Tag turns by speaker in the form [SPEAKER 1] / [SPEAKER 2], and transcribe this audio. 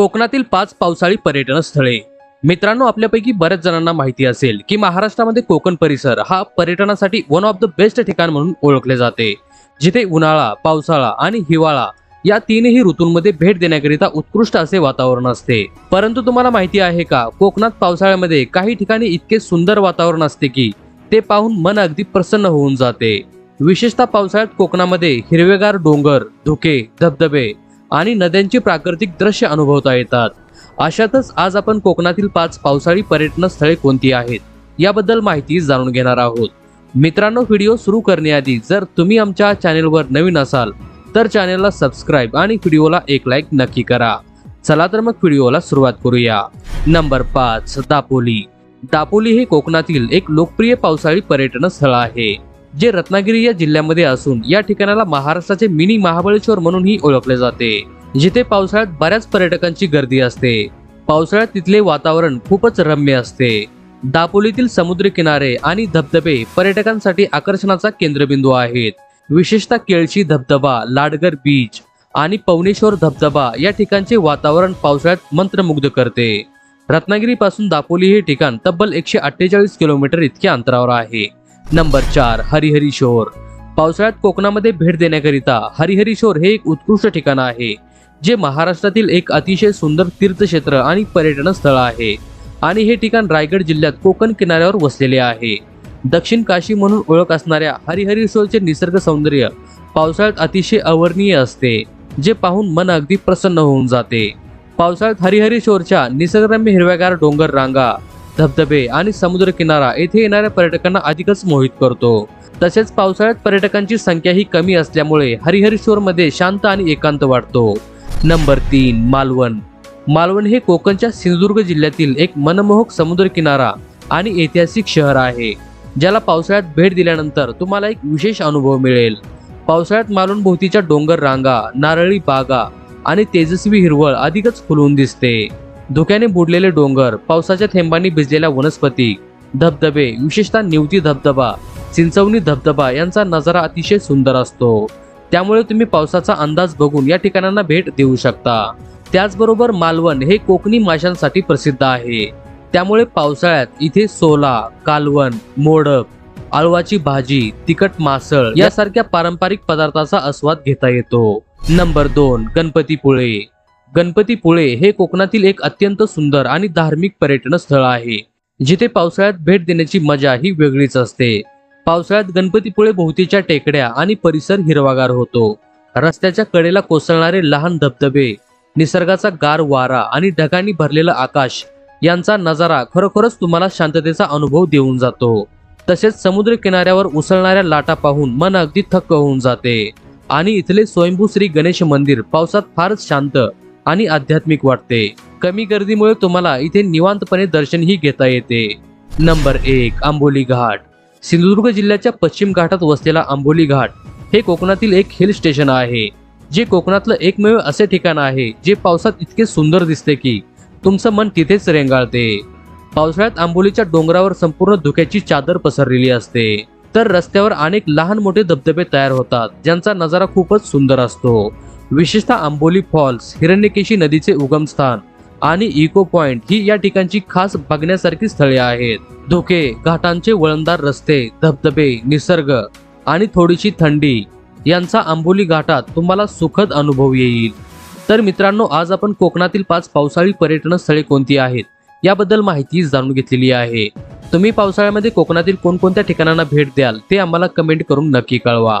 [SPEAKER 1] कोकणातील पाच पावसाळी पर्यटन स्थळे मित्रांनो आपल्यापैकी बऱ्याच जणांना माहिती असेल की महाराष्ट्रामध्ये कोकण परिसर हा पर्यटनासाठी वन ऑफ द बेस्ट ठिकाण म्हणून ओळखले जाते. जिथे उन्हाळा पावसाळा आणि हिवाळा या तीनही ऋतूंमध्ये भेट देण्याकरिता उत्कृष्ट असे वातावरण असते. परंतु तुम्हाला माहिती आहे का कोकणात पावसाळ्यामध्ये काही ठिकाणी इतके सुंदर वातावरण असते की ते पाहून मन अगदी प्रसन्न होऊन जाते. विशेषतः पावसाळ्यात कोकणामध्ये हिरवेगार डोंगर धुके धबधबे आणि नद्यांची प्राकृतिक दृश्य अनुभवता येतात. अशातच आज आपण कोकणातील पाच पावसाळी पर्यटन स्थळे कोणती आहेत याबद्दल माहिती जाणून घेणार आहोत. मित्रांनो व्हिडिओ सुरू करण्याआधी जर तुम्ही आमच्या चॅनेलवर नवीन असाल तर चॅनेलला सबस्क्राईब आणि व्हिडिओला एक लाईक नक्की करा. चला तर मग व्हिडिओला सुरुवात करूया. नंबर पाच दापोली. दापोली हे कोकणातील एक लोकप्रिय पावसाळी पर्यटन स्थळ आहे. जे रत्नागिरी या जिल्ह्यामध्ये असून या ठिकाणाला महाराष्ट्राचे मिनी महाबळेश्वर म्हणूनही ओळखले जाते. जिथे पावसाळ्यात बऱ्याच पर्यटकांची गर्दी असते. पावसाळ्यात तिथले वातावरण खूपच रम्य असते. दापोलीतील समुद्री किनारे आणि धबधबे पर्यटकांसाठी आकर्षणाचा केंद्रबिंदू आहेत. विशेषतः केळशी धबधबा लाडगर बीच आणि पवनेश्वर धबधबा या ठिकाणचे वातावरण पावसाळ्यात मंत्रमुग्ध करते. रत्नागिरीपासून दापोली हे ठिकाण तब्बल एकशे अठ्ठेचाळीस किलोमीटर इतक्या अंतरावर आहे. नंबर चार हरिहरी शोर. पावसाळ्यात कोकणामध्ये भेट देण्याकरिता हरिहरी शोर हे एक उत्कृष्ट ठिकाण आहे जे महाराष्ट्रातील एक अतिशय सुंदर तीर्थक्षेत्र आणि पर्यटन स्थळ आहे आणि हे ठिकाण रायगड जिल्ह्यात कोकण किनाऱ्यावर वसलेले आहे. दक्षिण काशी म्हणून ओळख असणाऱ्या हरिहरीशोरचे निसर्ग सौंदर्य पावसाळ्यात अतिशय अवर्णीय असते जे पाहून मन अगदी प्रसन्न होऊन जाते. पावसाळ्यात हरिहरीशोरच्या निसर्गरम्य हिरव्यागार डोंगर रांगा धबधबे आणि समुद्र किनारा येथे येणाऱ्या पर्यटकांना अधिकच मोहित करतो. तसेच पावसाळ्यात पर्यटकांची संख्या ही कमी असल्यामुळे हरिहरी मध्ये शांत आणि एकांत वाटतो नंबर तीन मालवण. मालवण हे कोकणच्या सिंधुदुर्ग जिल्ह्यातील एक मनमोहक समुद्र किनारा आणि ऐतिहासिक शहर आहे. ज्याला पावसाळ्यात भेट दिल्यानंतर तुम्हाला एक विशेष अनुभव मिळेल. पावसाळ्यात मालवण भोवतीच्या डोंगर रांगा नारळी बागा आणि तेजस्वी हिरवळ अधिकच फुलून दिसते. धुक्याने बुडलेले डोंगर पावसाच्या थेंबांनी भिजलेल्या वनस्पती धबधबे विशेषतः निवती धबधबा चिंचवणी धबधबा यांचा नजारा अतिशय सुंदर असतो. त्यामुळे तुम्ही पावसाचा अंदाज बघून या ठिकाणांना भेट देऊ शकता. त्याचबरोबर मालवण हे कोकणी माशांसाठी प्रसिद्ध आहे. त्यामुळे पावसाळ्यात इथे सोला कालवण मोडक आळवाची भाजी तिखट मासळ यासारख्या पारंपरिक पदार्थाचा आस्वाद घेता येतो. नंबर दोन गणपतीपुळे. गणपतीपुळे हे कोकणातील एक अत्यंत सुंदर आणि धार्मिक पर्यटन स्थळ आहे जिथे पावसाळ्यात भेट देण्याची मजा ही वेगळीच असते. पावसाळ्यात गणपतीपुळे भोवतीच्या टेकड्या आणि परिसर हिरवागार होतो. रस्त्याच्या कडेला कोसळणारे लहान धबधबे निसर्गाचा गार वारा आणि ढगांनी भरलेलं आकाश यांचा नजारा खरोखरच तुम्हाला शांततेचा अनुभव देऊन जातो. तसेच समुद्र किनाऱ्यावर उसळणाऱ्या लाटा पाहून मन अगदी थक्क होऊन जाते. आणि इथले स्वयंभू श्री गणेश मंदिर पावसात फारच शांत आणि आध्यात्मिक वाटते. कमी गर्दीमुळे तुम्हाला इथे निवांतपणे दर्शनही घेता येते. नंबर एक आंबोली घाट. सिंधुदुर्ग जिल्ह्याच्या पश्चिम घाटात वसलेला आंबोली घाट हे कोकणातील एक हिल स्टेशन आहे जे कोकणातलं एकमेव असे ठिकाण आहे जे पावसात इतके सुंदर दिसते की तुमचं मन तिथेच रेंगाळते. पावसाळ्यात आंबोलीच्या डोंगरावर संपूर्ण धुक्याची चादर पसरलेली असते. तर रस्त्यावर अनेक लहान मोठे धबधबे तयार होतात ज्यांचा नजारा खूपच सुंदर असतो. विशेषतः आंबोली फॉल्स हिरण्यकेशी नदीचे उगमस्थान आणि इको पॉइंट ही या ठिकाणची खास बघण्यासारखी स्थळे आहेत. धुके घाटांचे वळणदार रस्ते धबधबे निसर्ग आणि थोडीशी थंडी यांचा आंबोली घाटात तुम्हाला सुखद अनुभव येईल. तर मित्रांनो आज आपण कोकणातील पाच पावसाळी पर्यटन स्थळे कोणती आहेत याबद्दल माहिती जाणून घेतलेली आहे. तुम्ही पावसाळ्यामध्ये कोकणातील कोणकोणत्या ठिकाणांना भेट द्याल ते आम्हाला कमेंट करून नक्की कळवा.